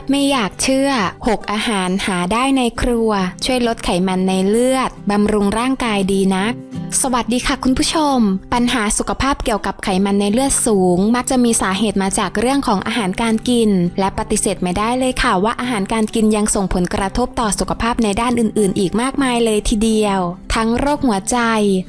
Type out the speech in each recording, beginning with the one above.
บไม่อยากเชื่อ 6 อาหารหาได้ในครัว ช่วยลดไขมันในเลือด บำรุงร่างกายดีนัก สวัสดีค่ะคุณผู้ชม ปัญหาสุขภาพเกี่ยวกับไขมันในเลือดสูง มักจะมีสาเหตุมาจากเรื่องของอาหารการกิน และปฏิเสธไม่ได้เลยค่ะว่าอาหารการกินยังส่งผลกระทบต่อสุขภาพในด้านอื่น ๆ อีกมากมายเลยทีเดียว ทั้งโรคหัวใจ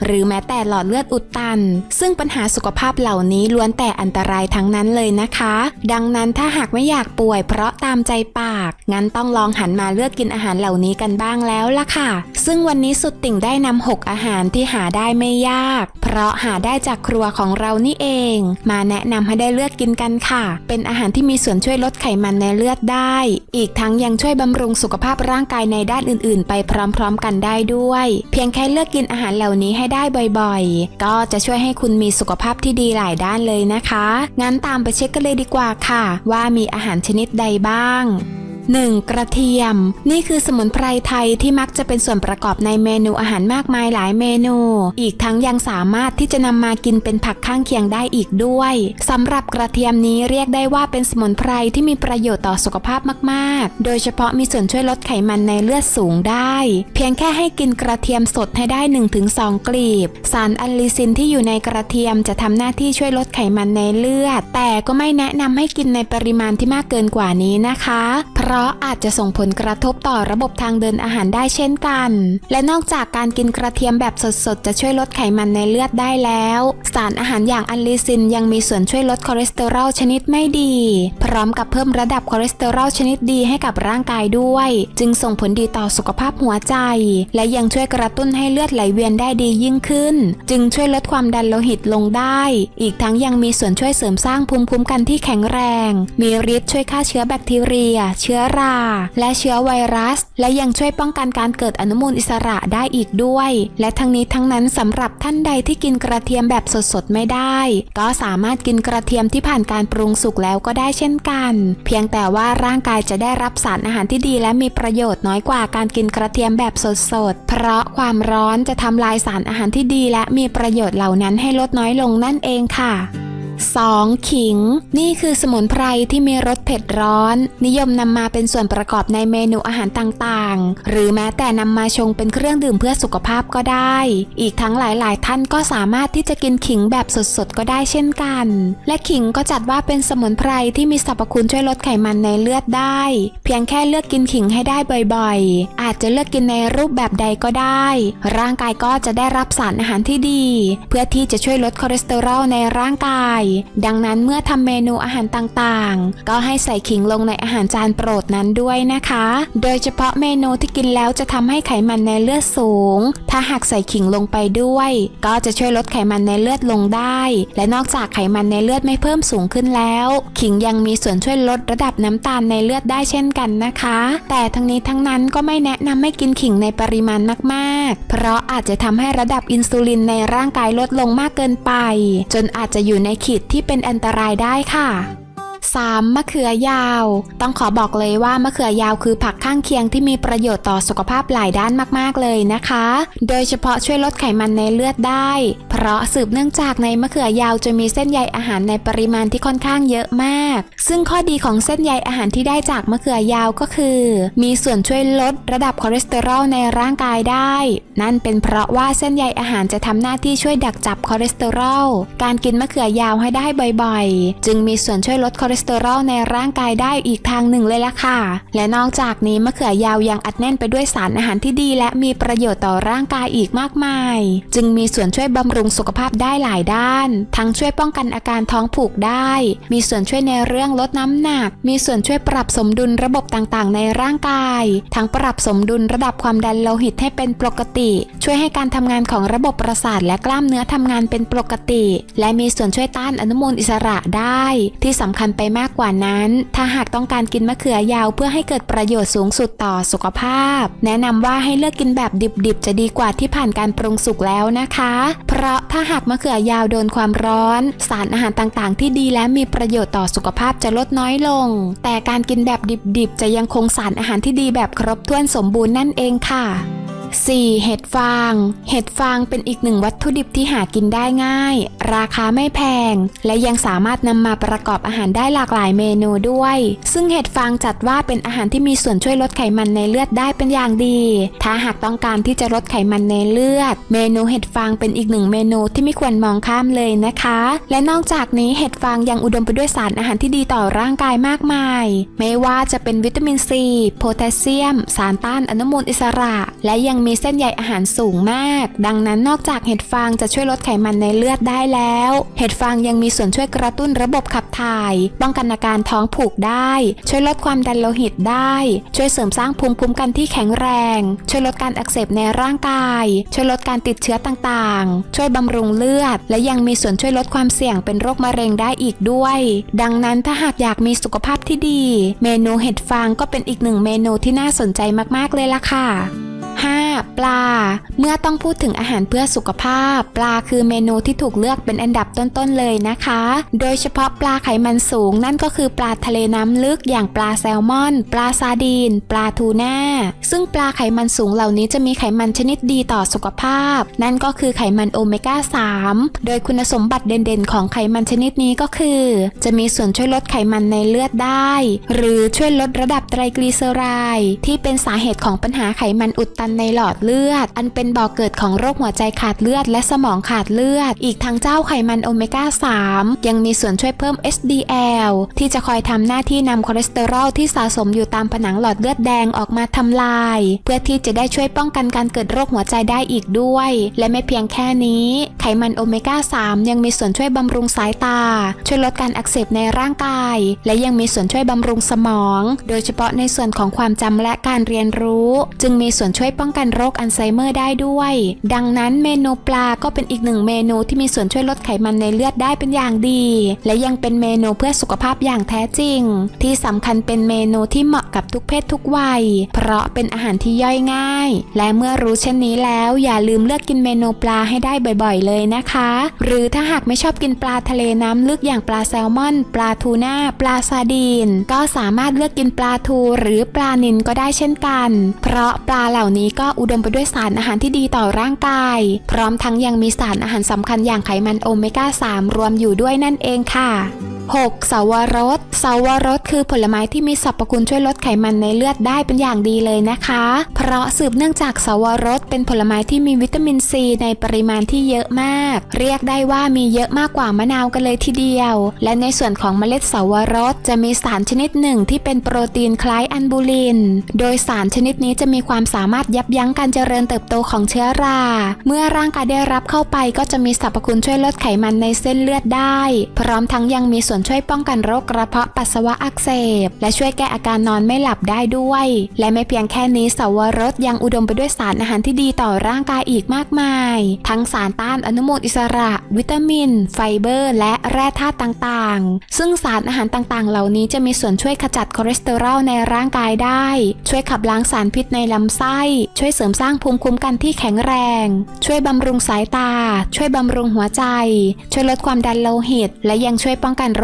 หรือแม้แต่หลอดเลือดอุดตัน ซึ่งปัญหาสุขภาพเหล่านี้ล้วนแต่อันตรายทั้งนั้นเลยนะคะ ดังนั้นถ้าหากไม่อยากป่วยเพราะตามใจปาก งั้นต้องลองหันมาเลือกกินอาหารเหล่านี้กันบ้างแล้วล่ะค่ะ ซึ่งวันนี้สุดติ่งได้นำ6อาหารที่หาได้ไม่ยาก เพราะหาได้จากครัวของเรานี่เอง มาแนะนำให้ได้เลือกกินกันค่ะ เป็นอาหารที่มีส่วนช่วยลดไขมันในเลือดได้ อีกทั้งยังช่วยบำรุงสุขภาพร่างกายในด้านอื่น ๆ ไปพร้อม ๆ กันได้ด้วย เพียงแค่เลือกกินอาหารเหล่านี้ให้ได้บ่อยๆ ก็จะช่วยให้คุณมีสุขภาพที่ดีหลายด้านเลยนะคะ งั้นตามไปเช็คกันเลยดีกว่าค่ะ ว่ามีอาหารชนิดใดบ้างาง 1. กระเทียม นี่คือสมุนไพรไทยที่มักจะเป็นส่วนประกอบในเมนูอาหารมากมายหลายเมนู อีกทั้งยังสามารถที่จะนำมากินเป็นผักข้างเคียงได้อีกด้วยสำหรับกระเทียมนี้เรียกได้ว่าเป็นสมุนไพรที่มีประโยชน์ต่อสุขภาพมากๆ โดยเฉพาะมีส่วนช่วยลดไขมันในเลือดสูงได้ เพียงแค่ให้กินกระเทียมสดให้ได้ 1-2 กลีบ สารอัลลิซินที่อยู่ในกระเทียมจะทำหน้าที่ช่วยลดไขมันในเลือด แต่ก็ไม่แนะนำให้กินในปริมาณที่มากเกินกว่านี้นะคะ เพราะราะอาจจะส่งผลกระทบต่อระบบทางเดินอาหารได้เช่นกัน และนอกจากการกินกระเทียมแบบสดๆ จะช่วยลดไขมันในเลือดได้แล้ว สารอาหารอย่างอัลลิซินยังมีส่วนช่วยลดคอเลสเตอรอลชนิดไม่ดี พร้อมกับเพิ่มระดับคอเลสเตอรอลชนิดดีให้กับร่างกายด้วย จึงส่งผลดีต่อสุขภาพหัวใจ และยังช่วยกระตุ้นให้เลือดไหลเวียนได้ดียิ่งขึ้น จึงช่วยลดความดันโลหิตลงได้ อีกทั้งยังมีส่วนช่วยเสริมสร้างภูมิคุ้มกันที่แข็งแรง มีฤทธิ์ช่วยฆ่าเชื้อแบคทีเรีย เชื้อรา และเชื้อไวรัส และยังช่วยป้องกันการเกิดอนุมูลอิสระได้อีกด้วย และทั้งนี้ทั้งนั้นสำหรับท่านใดที่กินกระเทียมแบบสดๆไม่ได้ ก็สามารถกินกระเทียมที่ผ่านการปรุงสุกแล้วก็ได้เช่นกัน เพียงแต่ว่าร่างกายจะได้รับสารอาหารที่ดี และมีประโยชน์น้อยกว่าการกินกระเทียมแบบสดๆเพราะความร้อนจะทำลายสารอาหารที่ดี และมีประโยชน์เหล่านั้นให้ลดน้อยลงนั่นเองค่ะ 2. ขิง นี่คือสมุนไพรที่มีรสเผ็ดร้อน นิยมนำมาเป็นส่วนประกอบในเมนูอาหารต่างๆ หรือแม้แต่นำมาชงเป็นเครื่องดื่มเพื่อสุขภาพก็ได้ อีกทั้งหลายๆ ท่านก็สามารถที่จะกินขิงแบบสดๆ ก็ได้เช่นกัน และขิงก็จัดว่าเป็นสมุนไพรที่มีสรรพคุณช่วยลดไขมันในเลือดได้ เพียงแค่เลือกกินขิงให้ได้บ่อยๆ อาจจะเลือกกินในรูปแบบใดก็ได้ ร่างกายก็จะได้รับสารอาหารที่ดี เพื่อที่จะช่วยลดคอเลสเตอรอลในร่างกายดังนั้นเมื่อทำเมนูอาหารต่างๆ ก็ให้ใส่ขิงลงในอาหารจานโปรดนั้นด้วยนะคะ โดยเฉพาะเมนูที่กินแล้วจะทำให้ไขมันในเลือดสูง ถ้าหากใส่ขิงลงไปด้วย ก็จะช่วยลดไขมันในเลือดลงได้ และนอกจากไขมันในเลือดไม่เพิ่มสูงขึ้นแล้ว ขิงยังมีส่วนช่วยลดระดับน้ำตาลในเลือดได้เช่นกันนะคะ แต่ทั้งนี้ทั้งนั้นก็ไม่แนะนำให้กินขิงในปริมาณมากๆ เพราะอาจจะทำให้ระดับอินซูลินในร่างกายลดลงมากเกินไป จนอาจจะอยู่ในขีดที่เป็นอันตรายได้ค่ะ 3. มะเขือยาว ต้องขอบอกเลยว่ามะเขือยาวคือผักข้างเคียงที่มีประโยชน์ต่อสุขภาพหลายด้านมากๆเลยนะคะ โดยเฉพาะช่วยลดไขมันในเลือดได้ เพราะสืบเนื่องจากในมะเขือยาวจะมีเส้นใยอาหารในปริมาณที่ค่อนข้างเยอะมาก ซึ่งข้อดีของเส้นใยอาหารที่ได้จากมะเขือยาวก็คือ มีส่วนช่วยลดระดับคอเลสเตอรอลในร่างกายได้ นั่นเป็นเพราะว่าเส้นใยอาหารจะทำหน้าที่ช่วยดักจับคอเลสเตอรอล การกินมะเขือยาวให้ได้บ่อยๆ จึงมีส่วนช่วยลดคออเลสเตอรอลในร่างกายได้อีกทางหนึ่งเลยล่ะค่ะ และนอกจากนี้มะเขือยาวยังอัดแน่นไปด้วยสารอาหารที่ดี และมีประโยชน์ต่อร่างกายอีกมากมาย จึงมีส่วนช่วยบำรุงสุขภาพได้หลายด้าน ทั้งช่วยป้องกันอาการท้องผูกได้ มีส่วนช่วยในเรื่องลดน้ำหนัก มีส่วนช่วยปรับสมดุลระบบต่างๆ ในร่างกาย ทั้งปรับสมดุลระดับความดันโลหิตให้เป็นปกติ ช่วยให้การทำงานของระบบประสาทและกล้ามเนื้อทำงานเป็นปกติ และมีส่วนช่วยต้านอนุมูลอิสระได้ ที่สำคัญไปมากกว่านั้น ถ้าหากต้องการกินมะเขือยาวเพื่อให้เกิดประโยชน์สูงสุดต่อสุขภาพ แนะนำว่าให้เลือกกินแบบดิบๆ จะดีกว่าที่ผ่านการปรุงสุกแล้วนะคะ เพราะถ้าหากมะเขือยาวโดนความร้อน สารอาหารต่างๆ ที่ดีและมีประโยชน์ต่อสุขภาพจะลดน้อยลง แต่การกินแบบดิบๆ จะยังคงสารอาหารที่ดีแบบครบถ้วนสมบูรณ์นั่นเองค่ะ 4. เห็ดฟาง เห็ดฟางเป็นอีกหนึ่งวัตถุดิบที่หากินได้ง่าย ราคาไม่แพง และยังสามารถนำมาประกอบอาหารได้หลากหลายเมนูด้วย ซึ่งเห็ดฟางจัดว่าเป็นอาหารที่มีส่วนช่วยลดไขมันในเลือดได้เป็นอย่างดี ถ้าหากต้องการที่จะลดไขมันในเลือด เมนูเห็ดฟางเป็นอีกหนึ่งเมนูที่ไม่ควรมองข้ามเลยนะคะ และนอกจากนี้เห็ดฟางยังอุดมไปด้วยสารอาหารที่ดีต่อร่างกายมากมาย ไม่ว่าจะเป็นวิตามินซีโพแทสเซียม สารต้านอนุมูลอิสระ และยังมีเส้นใยอาหารสูงมาก ดังนั้นนอกจากเห็ดฟางจะช่วยลดไขมันในเลือดได้แล้ว เห็ดฟางยังมีส่วนช่วยกระตุ้นระบบขับถ่าย ป้องกันอาการท้องผูกได้ ช่วยลดความดันโลหิตได้ ช่วยเสริมสร้างภูมิคุ้มกันที่แข็งแรง ช่วยลดการอักเสบในร่างกาย ช่วยลดการติดเชื้อต่างๆ ช่วยบำรุงเลือด และยังมีส่วนช่วยลดความเสี่ยงเป็นโรคมะเร็งได้อีกด้วย ดังนั้นถ้าหากอยากมีสุขภาพที่ดี เมนูเห็ดฟางก็เป็นอีกหนึ่งเมนูที่น่าสนใจมากๆเลยล่ะค่ะ ปลา เมื่อต้องพูดถึงอาหารเพื่อสุขภาพ ปลาคือเมนูที่ถูกเลือกเป็นอันดับต้นๆเลยนะคะ โดยเฉพาะปลาไขมันสูงนั่นก็คือปลาทะเลน้ำลึกอย่างปลาแซลมอน ปลาซาดีน ปลาทูน่า ซึ่งปลาไขมันสูงเหล่านี้จะมีไขมันชนิดดีต่อสุขภาพ นั่นก็คือไขมันโอเมก้า 3 โดยคุณสมบัติเด่นๆ ของไขมันชนิดนี้ก็คือ จะมีส่วนช่วยลดไขมันในเลือดได้ หรือช่วยลดระดับไตรกลีเซอไรด์ที่เป็นสาเหตุของปัญหาไขมันอุดตันในหลอดอดเลือด อันเป็นบ่อกเกิดของโรคหัวใจขาดเลือด และสมองขาดเลือด อีกทั้งเจ้าไขมันโอเมก้า 3 ยังมีส่วนช่วยเพิ่ม HDL ที่จะคอยทำหน้าที่นำคอเลสเตอรอลที่สะสมอยู่ตามผนังหลอดเลือดแดงออกมาทำลาย เพื่อที่จะได้ช่วยป้องกันการเกิดโรคหัวใจได้อีกด้วย และไม่เพียงแค่นี้ ไขมันโอเมก้า 3 ยังมีส่วนช่วยบำรุงสายตา ช่วยลดการอักเสบในร่างกาย และยังมีส่วนช่วยบำรุงสมอง โดยเฉพาะในส่วนของความจำและการเรียนรู้ จึงมีส่วนช่วยป้องกันโรคอัลไซเมอร์ได้ด้วย ดังนั้นเมนูปลาก็เป็นอีกหนึ่งเมนูที่มีส่วนช่วยลดไขมันในเลือดได้เป็นอย่างดี และยังเป็นเมนูเพื่อสุขภาพอย่างแท้จริง ที่สำคัญเป็นเมนูที่เหมาะกับทุกเพศทุกวัย เพราะเป็นอาหารที่ย่อยง่าย และเมื่อรู้เช่นนี้แล้วอย่าลืมเลือกกินเมนูปลาให้ได้บ่อยๆ เลยนะคะ หรือถ้าหากไม่ชอบกินปลาทะเลน้ำลึกอย่างปลาแซลมอน ปลาทูน่า ปลาซาดีน ก็สามารถเลือกกินปลาทูหรือปลานิลก็ได้เช่นกัน เพราะปลาเหล่านี้ก็อุดมไปด้วยสารอาหารที่ดีต่อร่างกาย พร้อมทั้งยังมีสารอาหารสำคัญอย่างไขมันโอเมก้า 3 รวมอยู่ด้วยนั่นเองค่ะ 6. สาวรสสาวรสคือผลไม้ที่มีสรรพคุณช่วยลดไขมันในเลือดได้เป็นอย่างดีเลยนะคะ เพราะสืบเนื่องจากสาวรสเป็นผลไม้ที่มีวิตามินซีในปริมาณที่เยอะมาก เรียกได้ว่ามีเยอะมากกว่ามะนาวกันเลยทีเดียว และในส่วนของเมล็ดสาวรสจะมีสารชนิดหนึ่งที่เป็นโปรตีนคล้ายอันบูลิน โดยสารชนิดนี้จะมีความสามารถยับยั้งการเจริญเติบโตของเชื้อรา เมื่อร่างกายได้รับเข้าไปก็จะมีสรรพคุณช่วยลดไขมันในเส้นเลือดได้ พร้อมทั้งยังมีส่วนช่วยป้องกันโรคกระเพาะปัสสาวะอักเสบ และช่วยแก้อาการนอนไม่หลับได้ด้วย และไม่เพียงแค่นี้สาวรสยังอุดมไปด้วยสารอาหารที่ดีต่อร่างกายอีกมากมาย ทั้งสารต้านอนุมูลอิสระ วิตามิน ไฟเบอร์ และแร่ธาตุต่างๆ ซึ่งสารอาหารต่างๆ เหล่านี้จะมีส่วนช่วยขจัดคอเลสเตอรอลในร่างกายได้ ช่วยขับล้างสารพิษในลำไส้ ช่วยเสริมสร้างภูมิคุ้มกันที่แข็งแรง ช่วยบำรุงสายตา ช่วยบำรุงหัวใจ ช่วยลดความดันโลหิต และยังช่วยป้องกันโร